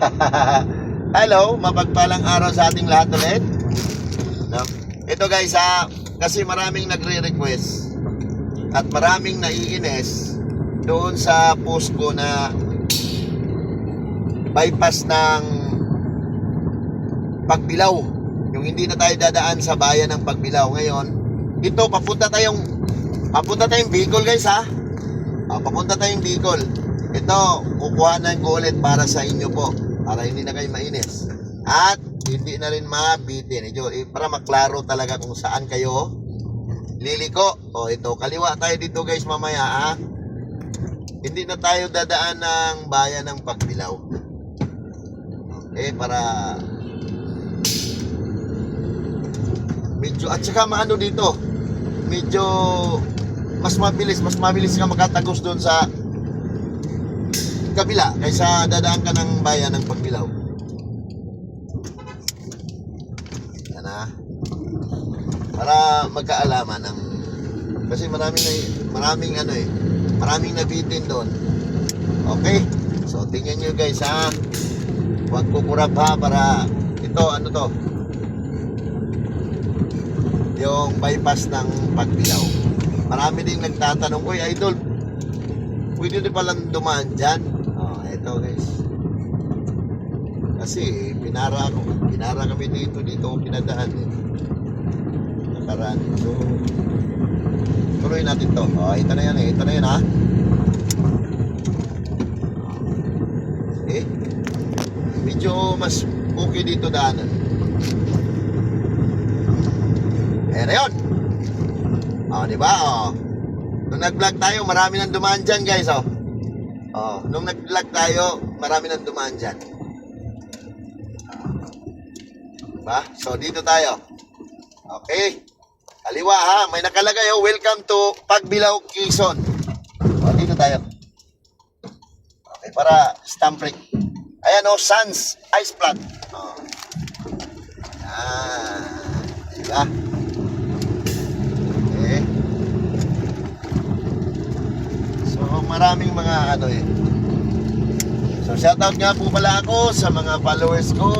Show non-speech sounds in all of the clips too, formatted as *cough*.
*laughs* Hello, mapagpalang araw sa ating lahat ulit. No? Ito guys ha, kasi maraming nagre-request at maraming naiinis doon sa post ko na bypass ng Pagbilao. Yung hindi na tayo dadaan sa bayan ng Pagbilao ngayon. Ito, papunta tayong papunta tayong Bicol guys ha. Ah, papunta tayong Bicol. Ito, kukuhanan ko ulit para sa inyo po. Para hindi na kayo mainis. At hindi na rin mabitin. Ito, eh, para maklaro talaga kung saan kayo liliko. O ito, kaliwa tayo dito guys mamaya ha. Hindi na tayo dadaan ng bayan ng Pagbilao. Eh, para medyo at saka maano dito medyo mas mabilis mas mabilis ka makatagos doon sa kabila kaysa dadaan ka ng bayan ng Pagbilao yan na para magkaalaman ng kasi maraming maraming ano eh. Maraming nabitin doon. Okay. So tingnan nyo guys ha huwag kukurap ha para ito ano to? Yung bypass ng Pagbilao. Marami ding nagtatanong, Uy, idol, pwede din palang dumaan dyan? Oh, eto guys. Kasi pinara ako, pinara kami dito, dito ako pinadaan eh. Nakaraan. So, tuloy natin to. Oh, ito na yan eh, ito na yan ha. Eh, medyo mas okay dito daanan. Ayan na yun. O, di ba? O. Nung nag-vlog tayo, marami nang dumaan dyan, guys, o. O, nung nag-vlog tayo, marami nang dumaan dyan. Diba? So, dito tayo. Okay. Kaliwa, ha? May nakalagay, oh. Welcome to Pagbilao, Quezon. O, dito tayo. Okay, para stamp ring. Ayan, o. Sans Ice Plant. O. Ah. Diba? Okay. So, maraming mga ano eh. So, shoutout nga po pala ako sa mga followers ko.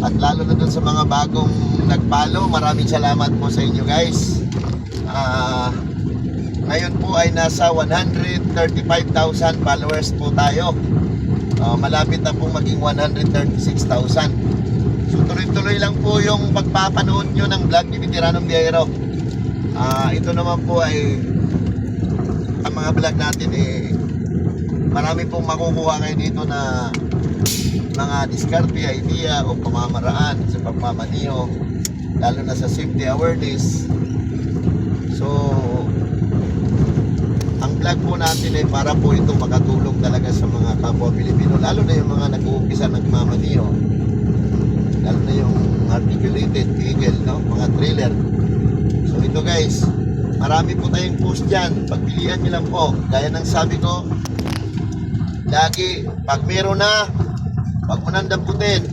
At lalo na dun sa mga bagong nag-follow. Maraming salamat po sa inyo guys. Ah, ngayon po ay nasa 135,000 followers po tayo. Ah, malapit na pong maging 136,000. So tuloy-tuloy lang po yung pagpapanood nyo ng vlog ni Veteranong Biyahero. Ah, ito naman po ay ang mga vlog natin eh marami pong makukuha kayo dito na mga diskarte, idea o pamamaraan sa pagmamaniho lalo na sa safety awareness. So ang vlog po natin ay para po ito makatulong talaga sa mga kapwa Pilipino lalo na yung mga nag-uumpisa nagmamaniho lalo na yung articulated vehicle, no? mga trailer. So ito guys, marami po tayong post dyan. Pagpilian nyo lang po. Gaya ng sabi ko, lagi, pag meron na, wag mo nang damputin.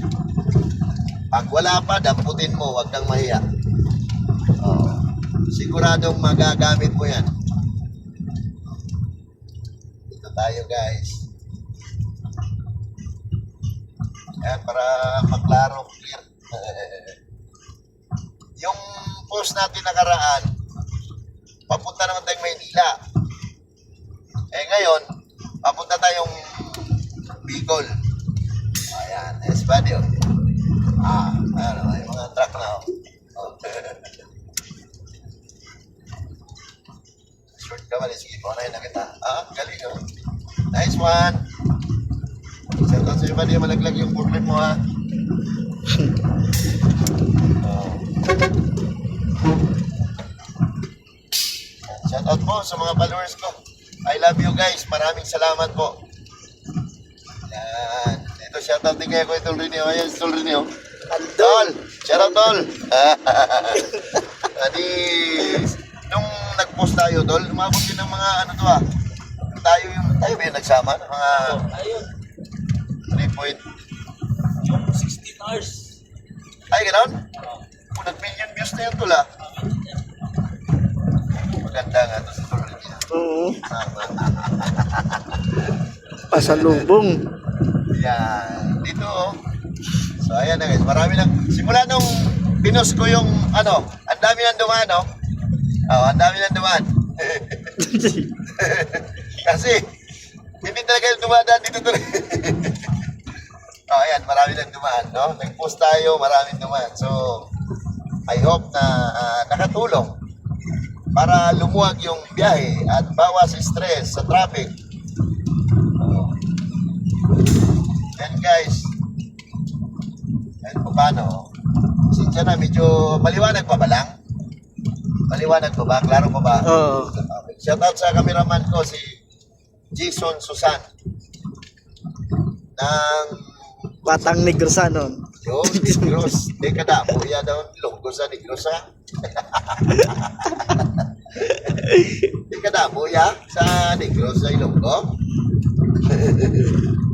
Pag wala pa, damputin mo, wag nang mahiya. Oh, siguradong magagamit mo yan. Ito tayo guys. Ayan, para maklaro, clear. *laughs* yung post natin nakaraan, papunta naman tayong Maynila. Eh ngayon, papunta tayong Bicol. Ayan, Espadio. Ah, ano, may mga truck na. Oh. Oh. Short ka ba? Sige, paunahin na kita. Ah, galing oh. Nice one. Shout out sa'yo di malaglag yung forklift mo ha? Oh. *laughs* out po sa mga followers ko. I love you guys. Maraming salamat po. Yan. Ito shout out din kay Kuya Tol Rineo. Ayan, si Tol Rineo. Tol! Shout out Tol! Adi, nung nag-post tayo, Tol, umabot din ng mga ano to ah. Tayo yung, tayo ba yung nagsama? Mga Ayun, 3 point. yung 16 hours. Ay, gano'n? Oh, nag-million views na yun, Tol ah. Maganda nga to si Tol Rineo. Oo. Pasalubong. Yan. Dito, oh. So, ayan na guys. Marami lang. Simula nung pinost ko yung, ano, ang dami nang dumaan, no? Oh, ang dami nang dumaan. *laughs* Kasi, hindi talaga yung dumadaan dito tuloy. *laughs* oh, ayan, marami nang dumaan, no? Nag-post tayo, maraming dumaan. So, I hope na ah, nakatulong para lumuwag yung biyahe at bawas stress sa traffic. Yan guys. Yan po paano. Sinsya na medyo maliwanag pa ba lang? Maliwanag pa ba? Klaro pa ba? Oo. Okay. Shout out sa cameraman ko si Jason Susan ng Batang Negros nun. yung Negros. Di ka na, buya daw lunggo sa Negros ha. Di ka na, buya sa Negros sa Ilonggo.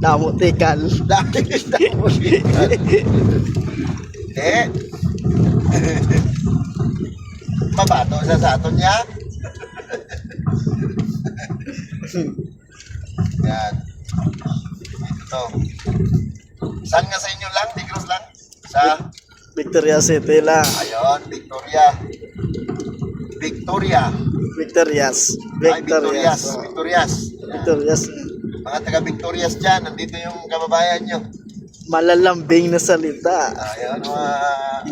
Damo tikal. Dahil na Hindi. Mabato sa sa aton niya. Yan. Ito. Saan nga sa inyo lang? Negros lang? Sa, Victoria City lang. ayun, Victoria. Victoria. Victorias. Ay, Victorias. Victorias. Victorias. Victorias. Mga taga Victorias dyan, nandito yung kababayan nyo. Malalambing na salita. Ayun, mga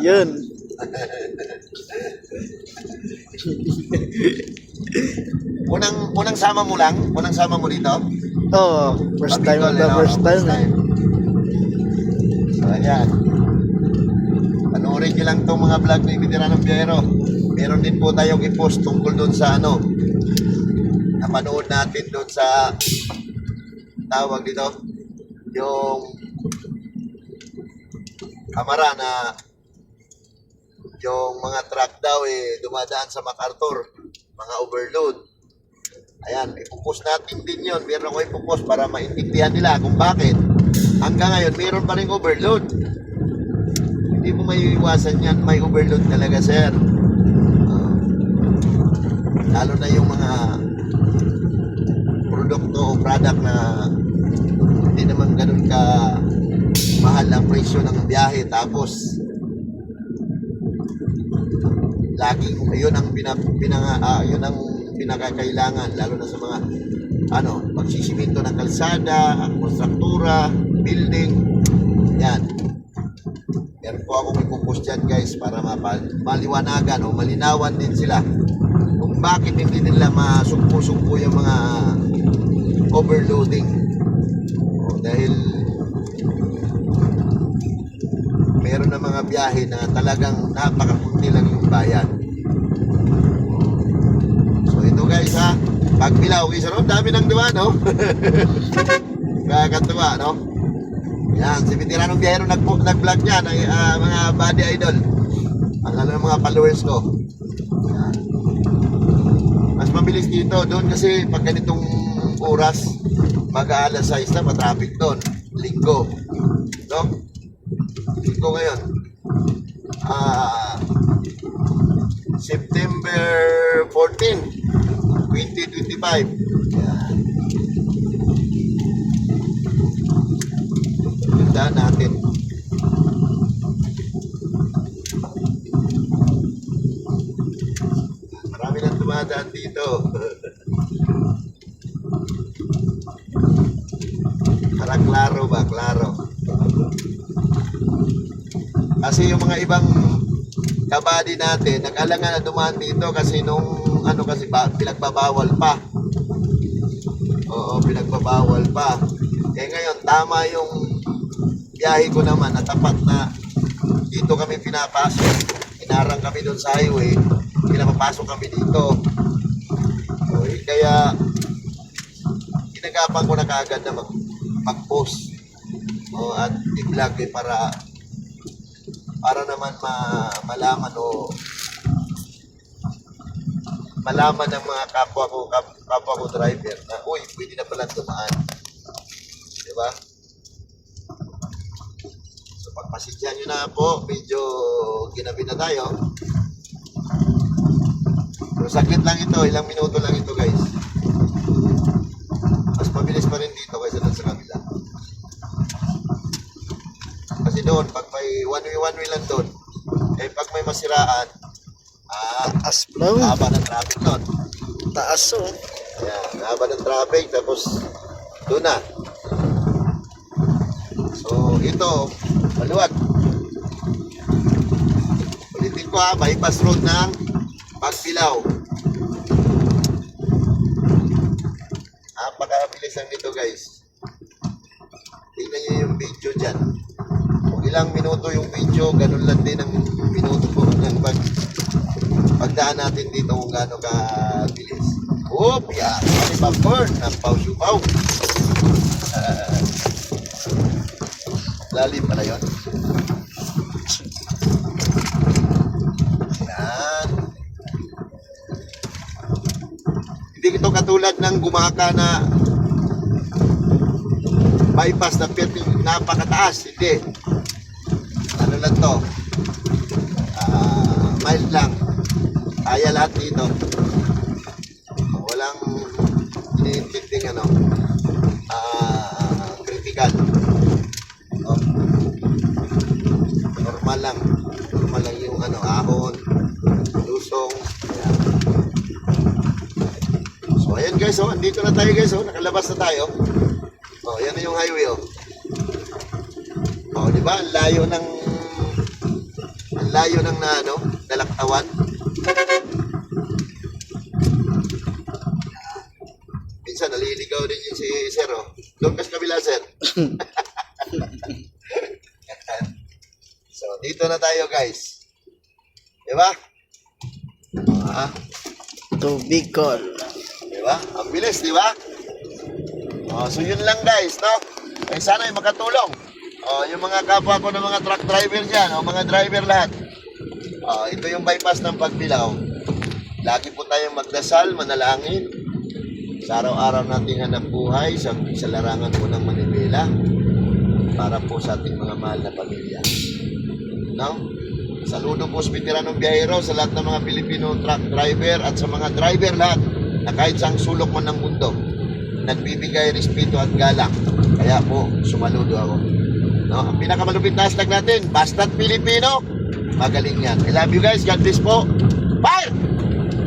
Yun. *laughs* Unang unang sama mo lang? Unang sama mo dito? Oo. First time Bicol, of the first time. eh. So, ayan. Panoorin nyo lang itong mga vlog ni Veteranong Biyero. Meron din po tayong i-post tungkol doon sa ano. Napanood natin doon sa tawag dito. Yung kamera na yung mga truck daw eh dumadaan sa MacArthur. Mga overload. Ayan, ipopost natin din yun. Meron ako ipopost para maintindihan nila kung bakit. Hanggang ngayon, meron pa rin overload. Hindi mo may iwasan yan. May overload talaga, sir. Ah. lalo na yung mga produkto o product na hindi naman ganun ka mahal ang presyo ng biyahe tapos laging yun ang pinag, pinanga, ah, yun ang pinakakailangan lalo na sa mga ano, pagsisiminto ng kalsada, konstruktura, building. Yan. Po akong ipopost dyan guys para mapal- maliwanagan o malinawan din sila kung bakit hindi nila masumpo-sumpo yung mga overloading. O, dahil meron na mga biyahe na talagang napakakunti lang yung bayan. So ito guys ha, pag bilaw, isa ron, dami ng duwa, no? *laughs* Kakatuwa, no? Yan, si Veteranong Biyahero nag nag-vlog niya, ng ah, mga body idol. Ang ng mga followers ko. Yan. Mas mabilis dito, doon kasi pag ganitong oras, mag-aalas 6 na, matraffic doon. Linggo. No? Linggo ngayon. Ah, September 14, 2025. Tandaan natin. Marami nang dumadaan dito. *laughs* Para klaro ba? Klaro. Kasi yung mga ibang kabady natin, nag-alangan na dumaan dito kasi nung ano kasi ba, pinagbabawal pa. Oo, pinagbabawal pa. Eh ngayon, tama yung biyahe ko naman na tapat na. Dito kami pinapasok. Inarang kami doon sa highway, pinapapasok kami dito. So, kaya ginagapan ko na kaagad na mag, mag-post. O, at i-vlog eh, para para naman ma, malaman o malaman ng mga kapwa ko kap, kapwa ko driver na uy pwede na pala dumaan. Di ba so pagpasensyahan nyo na po medyo ginabi na tayo pero saglit lang ito ilang minuto lang ito guys mas mabilis pa rin dito kaysa doon sa kabila doon, pag may one way, one way lang doon, eh pag may masiraan, ah, Taas lang. haba ng traffic doon. Taas oh. Ayan, haba ng traffic, tapos doon na. So, ito, maluwag. Ulitin ko ha, bypass road ng Pagpilaw. Napakabilis lang nito guys. Tingnan nyo yung video dyan. Kung ilang minuto yung video, ganun lang din ang minuto po ng pag pagdaan natin dito kung gaano kabilis. Oop, yan. Ano pa burn ng paw-sipaw. Ah, lalim pala yun. Yan. Hindi ito katulad ng gumaka na bypass na napakataas. Hindi. Ano lang to? Ah, mild lang. Kaya lahat dito. Walang iniintinding ano. Ah, critical. Oh. Normal lang. Normal lang yung ano, ahon, lusong. Ayan. So ayan guys, oh, andito na tayo guys, oh, nakalabas na tayo. Oh, yan na yung highway, oh. Oh, di ba? Layo ng layo ng na ano, dalaktawan. Minsan naliligaw din yun si Sir, oh. Doon kabila, Sir. *laughs* so, dito na tayo, guys. Di ba? Ah, To Bicol. Ba? Ang bilis, di ba? Oh, so yun lang, guys, no? Eh, sana ay makatulong. Oh, yung mga kapwa ko ng mga truck driver dyan, oh, mga driver lahat. Oh, ito yung bypass ng pagbilaw. Lagi po tayong magdasal, manalangin. Sa araw-araw nating hanap buhay sa, sa larangan po ng Manibela para po sa ating mga mahal na pamilya. No? Saludo po sa veteranong biyahero, sa lahat ng mga Pilipino truck driver at sa mga driver lahat na kahit saang sulok man ng mundo, nagbibigay respeto at galang. Kaya po, sumaludo ako. No? Ang pinakamalupit na hashtag natin, Bastard Pilipino, magaling yan. I love you guys, God bless po. Fire!